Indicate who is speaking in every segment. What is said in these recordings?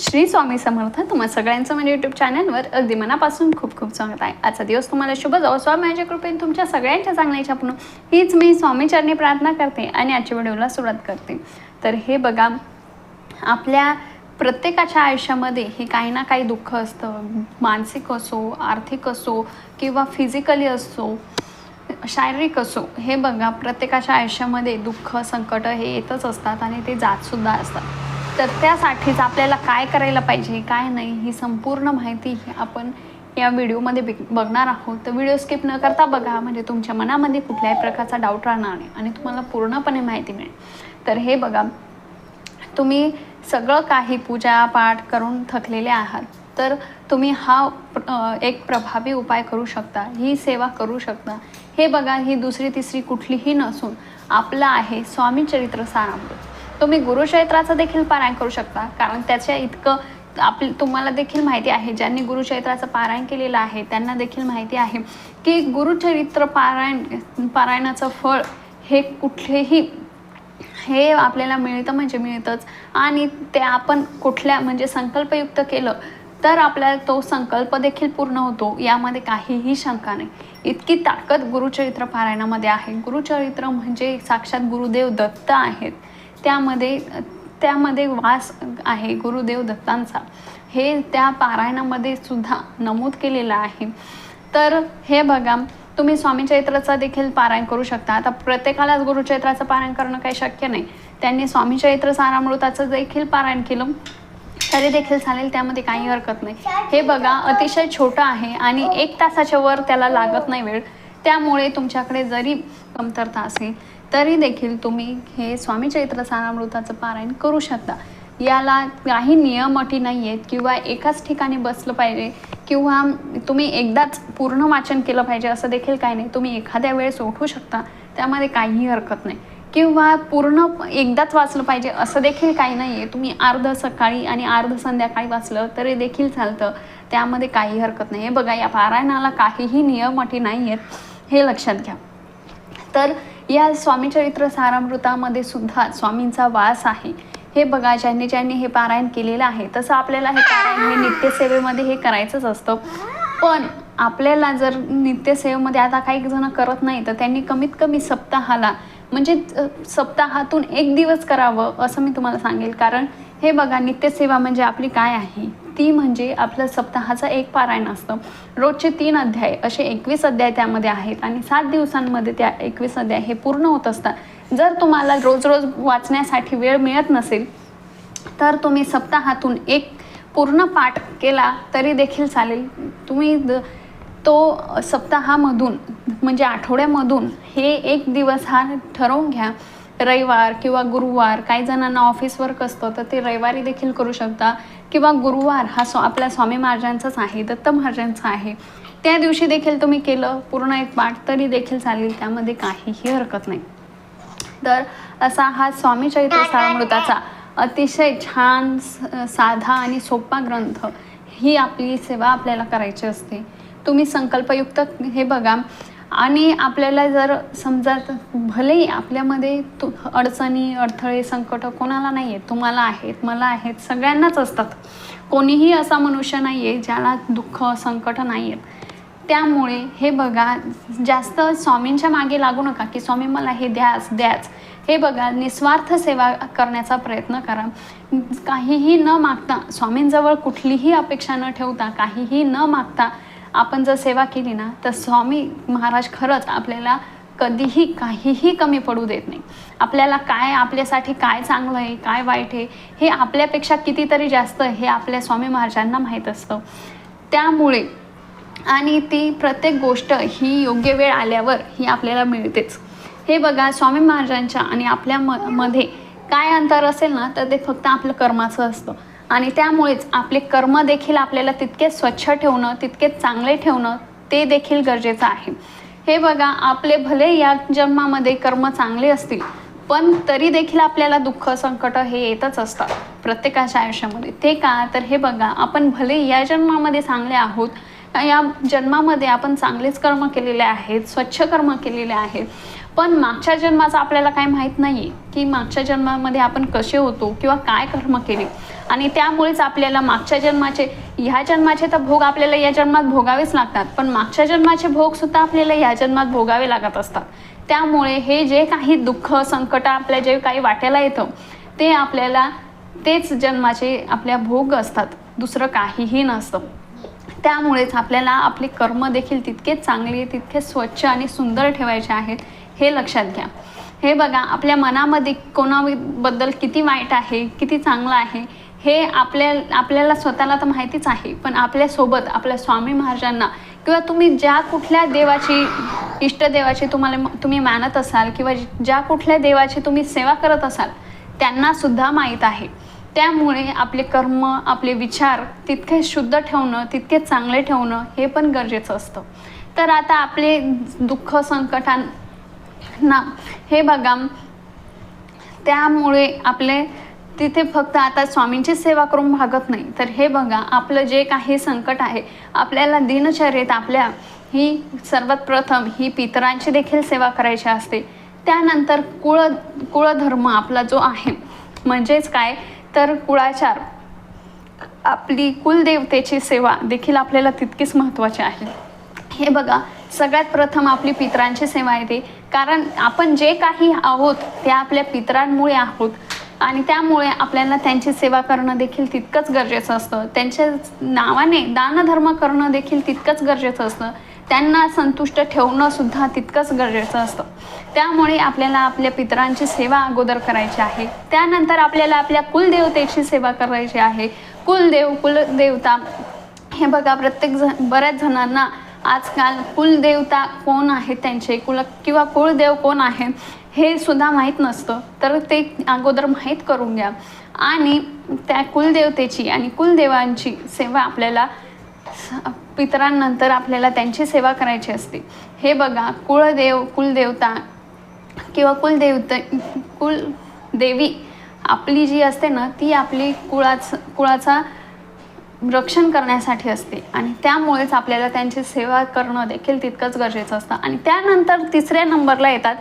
Speaker 1: श्री स्वामी समर्थ तुम्हा सगळ्यांचं म्हणजे यूट्यूब चॅनलवर अगदी मनापासून खूप खूप स्वागत आहे. आजचा दिवस तुम्हाला शुभ जाऊ स्वामी माझ्या कृपेने तुमच्या सगळ्यांच्या चांगल्याच्या पूर्ण हीच मी स्वामीचरणी प्रार्थना करते आणि आजच्या व्हिडिओला सुरुवात करते. तर हे बघा आपल्या प्रत्येकाच्या आयुष्यामध्ये हे काही ना काही दुःख असतं. मानसिक असो आर्थिक असो किंवा फिजिकली असो शारीरिक असो हे बघा प्रत्येकाच्या आयुष्यामध्ये दुःख संकट हे येतच असतात आणि ते जातसुद्धा असतात. तर त्यासाठीच आपल्याला काय करायला पाहिजे काय नाही ही संपूर्ण माहिती आपण या व्हिडिओमध्ये बिग- बघणार आहोत. तर व्हिडिओ स्किप न करता बघा म्हणजे तुमच्या मनामध्ये कुठल्याही प्रकारचा डाऊट राहणार नाही आणि तुम्हाला पूर्णपणे माहिती मिळेल. तर हे बघा तुम्ही सगळं काही पूजा पाठ करून थकलेले आहात तर तुम्ही हा एक प्रभावी उपाय करू शकता ही सेवा करू शकता. हे बघा ही दुसरी तिसरी कुठलीही नसून आपलं आहे स्वामी चरित्र सारामृत. तुम्ही गुरुक्षेत्राचं देखील पारायण करू शकता. कारण त्याच्या इतकं आप तुम्हाला देखील माहिती आहे ज्यांनी गुरुचरित्राचं पारायण केलेलं आहे त्यांना देखील माहिती आहे की गुरुचरित्र पारायण पारायणाचं फळ हे कुठलेही हे आपल्याला मिळतं म्हणजे मिळतंच. आणि ते आपण कुठल्या म्हणजे संकल्पयुक्त केलं तर आपल्याला तो संकल्प देखील पूर्ण होतो. यामध्ये काहीही शंका नाही. इतकी ताकद गुरुचरित्र पारायणामध्ये आहे. गुरुचरित्र म्हणजे साक्षात गुरुदेव दत्त आहेत. त्यामध्ये त्यामध्ये वास आहे गुरुदेव दत्तांचा. हे त्या पारायणामध्ये सुद्धा नमूद केलेलं आहे. तर हे बघा तुम्ही स्वामी चैत्राचं देखील पारायण करू शकता. आता प्रत्येकालाच गुरुचैत्राचं पारायण करणं काही शक्य नाही. त्यांनी स्वामी चैत्र सारामृताचं देखील पारायण केलं. तरी देखील चालेल त्यामध्ये काही हरकत नाही. हे बघा अतिशय छोटं आहे आणि एक तासाच्या वर त्याला लागत नाही वेळ. त्यामुळे तुमच्याकडे जरी कमतरता असेल तरी देखील तुम्ही हे स्वामी चैत्र सारामृताचं पारायण करू शकता. याला काही नियम अटी नाही आहेत किंवा एकाच ठिकाणी बसलं पाहिजे किंवा तुम्ही एकदाच पूर्ण वाचन केलं पाहिजे असं देखील काही नाही. तुम्ही एखाद्या वेळेस उठू शकता त्यामध्ये काहीही हरकत नाही. किंवा पूर्ण एकदाच वाचलं पाहिजे असं देखील काही नाही आहे तुम्ही अर्ध सकाळी आणि अर्ध संध्याकाळी वाचलं तरी देखील चालतं त्यामध्ये काही हरकत नाही. आहे बघा या पारायणाला काहीही नियम अटी नाही आहेत हे लक्षात घ्या. तर या स्वामीचरित्र सारामृतामध्ये सुद्धा स्वामींचा वास आहे. हे बघा ज्यांनी ज्यांनी हे पारायण केलेलं आहे तसं आपल्याला हे पारायण हे नित्यसेवेमध्ये हे करायचंच असतं. पण आपल्याला जर नित्यसेवेमध्ये आता काही जण करत नाही तर त्यांनी कमीत कमी सप्ताहाला म्हणजे सप्ताहातून एक दिवस करावं असं मी तुम्हाला सांगेल. कारण हे बघा नित्यसेवा म्हणजे आपली काय आहे? ती म्हणजे आपलं सप्ताहाचं एक पारायण असतं. रोजचे तीन अध्याय असे एकवीस अध्याय त्यामध्ये आहेत आणि सात दिवसांमध्ये त्या एकवीस अध्याय हे पूर्ण होत असतात. जर तुम्हाला रोज रोज वाचण्यासाठी वेळ मिळत नसेल तर तुम्ही सप्ताहातून एक पूर्ण पाठ केला तरी देखील चालेल. तुम्ही द- तो सप्ताहामधून म्हणजे आठवड्यामधून हे एक दिवस हा ठरवून घ्या. रविवार किंवा गुरुवार काही जणांना ऑफिस वर्क असतं तर ते रविवारी देखील करू शकता. किंवा गुरुवार हा स्व आपल्या स्वामी महाराजांचाच आहे दत्त महाराजांचा आहे त्या दिवशी देखील तुम्ही केलं पूर्ण एक पाठ तरी देखील चालेल त्यामध्ये काहीही हरकत नाही. तर असा हा स्वामी चैत्र सारामृताचा अतिशय छान साधा आणि सोपा ग्रंथ ही आपली सेवा आपल्याला करायची असते. तुम्ही संकल्पयुक्त हे बघा आणि आपल्याला जर समजा त- भलेही आपल्यामध्ये तु अडचणी अडथळे संकट कोणाला नाही आहेत तुम्हाला आहेत मला आहेत सगळ्यांनाच असतात. कोणीही असा मनुष्य नाही आहे ज्याला दुःख संकट नाही आहेत त्यामुळे हे बघा जास्त स्वामींच्या मागे लागू नका की स्वामी मला हे द्याच द्याच. हे बघा निस्वार्थ सेवा करण्याचा प्रयत्न करा. काहीही न मागता स्वामींजवळ कुठलीही अपेक्षा न ठेवता काहीही न मागता आपण जर सेवा केली ना तर स्वामी महाराज खरंच आपल्याला कधीही काहीही कमी पडू देत नाही. आपल्याला काय आपल्यासाठी काय चांगलं आहे काय वाईट आहे हे आपल्यापेक्षा कितीतरी जास्त हे आपल्या स्वामी महाराजांना माहीत असतं. त्यामुळे आणि ती प्रत्येक गोष्ट ही योग्य वेळ आल्यावर ही आपल्याला मिळतेच. हे बघा स्वामी महाराजांच्या आणि आपल्या म मध्ये काय अंतर असेल ना तर ते फक्त आपलं कर्माचं असतं. आणि त्यामुळेच आपले कर्म देखील आपल्याला तितके स्वच्छ ठेवणं तितके चांगले ठेवणं ते देखील गरजेचं आहे. हे बघा आपले भले या जन्मामध्ये कर्म चांगले असतील पण तरी देखील आपल्याला दुःख संकट हे येतच असतात प्रत्येकाच्या आयुष्यामध्ये. ते का? तर हे बघा आपण भले या जन्मामध्ये चांगले आहोत या जन्मामध्ये आपण चांगलेच कर्म केलेले आहेत स्वच्छ कर्म केलेले आहेत पण मागच्या जन्माचं आपल्याला काय माहीत नाही आहे की मागच्या जन्मामध्ये आपण कसे होतो किंवा काय कर्म केले. आणि त्यामुळेच आपल्याला मागच्या जन्माचे ह्या जन्माचे तर भोग आपल्याला या जन्मात भोगावेच लागतात. पण मागच्या जन्माचे भोग सुद्धा आपल्याला या जन्मात भोगावे लागत असतात. त्यामुळे हे जे काही दुःख संकट आपल्या जे काही वाट्याला येतं ते आपल्याला तेच जन्माचे आपल्या भोग असतात. दुसरं काहीही नसतं. त्यामुळेच आपल्याला आपले कर्म देखील तितकेच चांगले तितके स्वच्छ आणि सुंदर ठेवायचे आहेत हे लक्षात घ्या. हे बघा आपल्या मनामध्ये कोणाबद्दल किती वाईट आहे किती चांगलं आहे हे आपल्या आपल्याला स्वतःला तर माहितीच आहे पण आपल्यासोबत आपल्या स्वामी महाराजांना किंवा तुम्ही ज्या कुठल्या देवाची इष्टदेवाची तुम्हाला तुम्ही मानत असाल किंवा ज्या कुठल्या देवाची तुम्ही सेवा करत असाल त्यांना सुद्धा माहीत आहे. त्यामुळे आपले कर्म आपले विचार तितके शुद्ध ठेवणं तितके चांगले ठेवणं हे पण गरजेचं असतं. तर आता आपले दुःख संकटांना हे बघा. त्यामुळे आपले तिथे फक्त आता स्वामींची सेवा करून भागत नाही. तर हे बघा आपलं जे काही संकट आहे आपल्याला दिनचर्येत आपल्या ही सर्वात प्रथम ही पितरांची देखील सेवा करायची असते. त्यानंतर कुळ कुळधर्म आपला जो आहे म्हणजेच काय? तर कुळाचार आपली कुलदेवतेची सेवा देखील आपल्याला तितकीच महत्त्वाची आहे. हे बघा सगळ्यात प्रथम आपली पितरांची सेवा येते. कारण आपण जे काही आहोत ते आपल्या पितरांमुळे आहोत. आणि त्यामुळे आपल्याला त्यांची सेवा करणं देखील तितकंच गरजेचं असतं. त्यांच्या नावाने दानधर्म करणं देखील तितकंच गरजेचं असतं. त्यांना संतुष्ट ठेवणं सुद्धा तितकंच गरजेचं असतं. त्यामुळे आपल्याला आपल्या पितरांची सेवा अगोदर करायची आहे. त्यानंतर आपल्याला आपल्या कुलदेवतेची सेवा करायची आहे. कुलदेव कुलदेवता हे बघा प्रत्येक जण बऱ्याच जणांना आजकाल कुलदेवता कोण आहेत त्यांचे? कुल किंवा कुलदेव कोण आहे? हे सुद्धा माहीत नसतं. तर ते अगोदर माहीत करून घ्या. आणि त्या कुलदेवतेची आणि कुलदेवांची सेवा आपल्याला पितरांनंतर आपल्याला त्यांची सेवा करायची असते. हे बघा कुळदेव कुलदेवता किंवा कुलदेवता कुलदेवी आपली जी असते ना ती आपली कुळाच कुळाचा रक्षण करण्यासाठी असते. आणि त्यामुळेच आपल्याला त्यांची सेवा करणं देखील तितकंच गरजेचं असतं. आणि त्यानंतर तिसऱ्या नंबरला येतात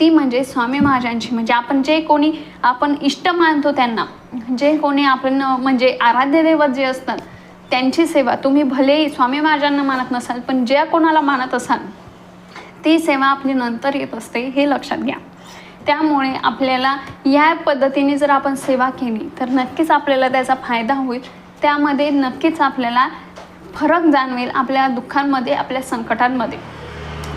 Speaker 1: ती म्हणजे स्वामी महाराजांची. म्हणजे आपण जे कोणी आपण इष्ट मानतो त्यांना. जे कोणी आपण म्हणजे आराध्य दैवत जे असतात त्यांची सेवा. तुम्ही भलेही स्वामी महाराजांना मानत नसाल पण ज्या कोणाला मानत असाल ती सेवा आपली नंतर येत असते हे लक्षात घ्या. त्यामुळे आपल्याला या पद्धतीने जर आपण सेवा केली तर नक्कीच आपल्याला त्याचा फायदा होईल. त्यामध्ये नक्कीच आपल्याला फरक जाणवेल आपल्या दुःखांमध्ये आपल्या संकटांमध्ये.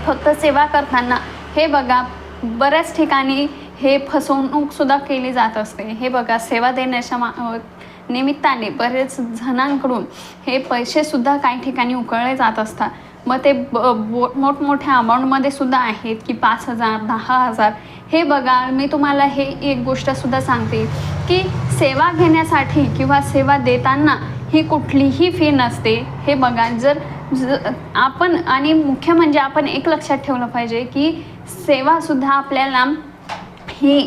Speaker 1: फक्त सेवा करताना हे बघा बऱ्याच ठिकाणी हे फसवणूकसुद्धा केली जात असते. हे बघा सेवा देण्याच्या मा निमित्ताने बरेच जणांकडून हे पैसेसुद्धा काही ठिकाणी उकळले जात असतात. मग ते ब बो मोठमोठ्या अमाऊंटमध्ये सुद्धा आहेत की पाच हजार दहा हजार. हे बघा मी तुम्हाला हे एक गोष्टसुद्धा सांगते की सेवा घेण्यासाठी किंवा सेवा देताना ही कुठलीही फी नसते. हे बघा जर आपण आणि मुख्य म्हणजे आपण एक लक्षात ठेवलं पाहिजे की सेवासुद्धा आपल्याला ही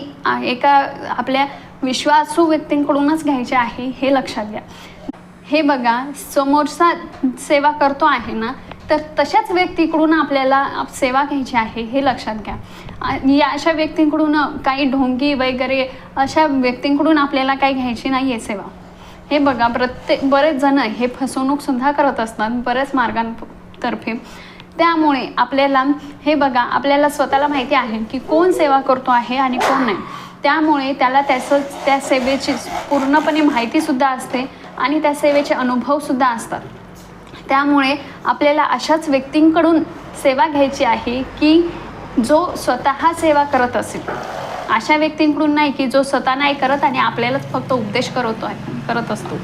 Speaker 1: एका आपल्या विश्वासू व्यक्तींकडूनच घ्यायचे आहे हे लक्षात घ्या. हे बघा समोरचा सेवा करतो आहे ना तर तशाच व्यक्तीकडून आपल्याला सेवा घ्यायची आहे हे लक्षात घ्या. या अशा व्यक्तींकडून काही ढोंगी वगैरे अशा व्यक्तींकडून आपल्याला काही घ्यायची नाही आहे सेवा. हे बघा प्रत्येक बरेच जण हे फसवणूकसुद्धा करत असतात बऱ्याच मार्गांतर्फे. त्यामुळे आपल्याला हे बघा आपल्याला स्वतःला माहिती आहे की कोण सेवा करतो आहे आणि कोण नाही. त्यामुळे त्याला त्याचं त्या सेवेची पूर्णपणे माहितीसुद्धा असते आणि त्या सेवेचे अनुभवसुद्धा असतात. त्यामुळे आपल्याला अशाच व्यक्तींकडून सेवा घ्यायची आहे की जो स्वतः सेवा करत असेल. अशा व्यक्तींकडून नाही की जो स्वतः नाही करत आणि आपल्यालाच फक्त उपदेश करतो आहे करत असतो.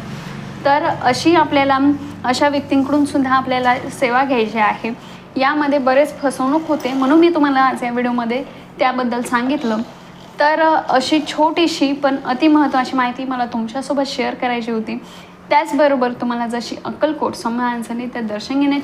Speaker 1: तर अशी आपल्याला अशा व्यक्तींकडून सुद्धा आपल्याला सेवा घ्यायची आहे. यामध्ये बरेच फसवणूक होते. म्हणून मी तुम्हाला आज या व्हिडिओमध्ये त्याबद्दल सांगितलं. तर अशी छोटीशी पण अतिमहत्त्वाची माहिती मला तुमच्यासोबत शेअर करायची होती. त्याचबरोबर तुम्हाला जशी अक्कलकोट स्वामी माणसाने त्या दर्शन घेण्याची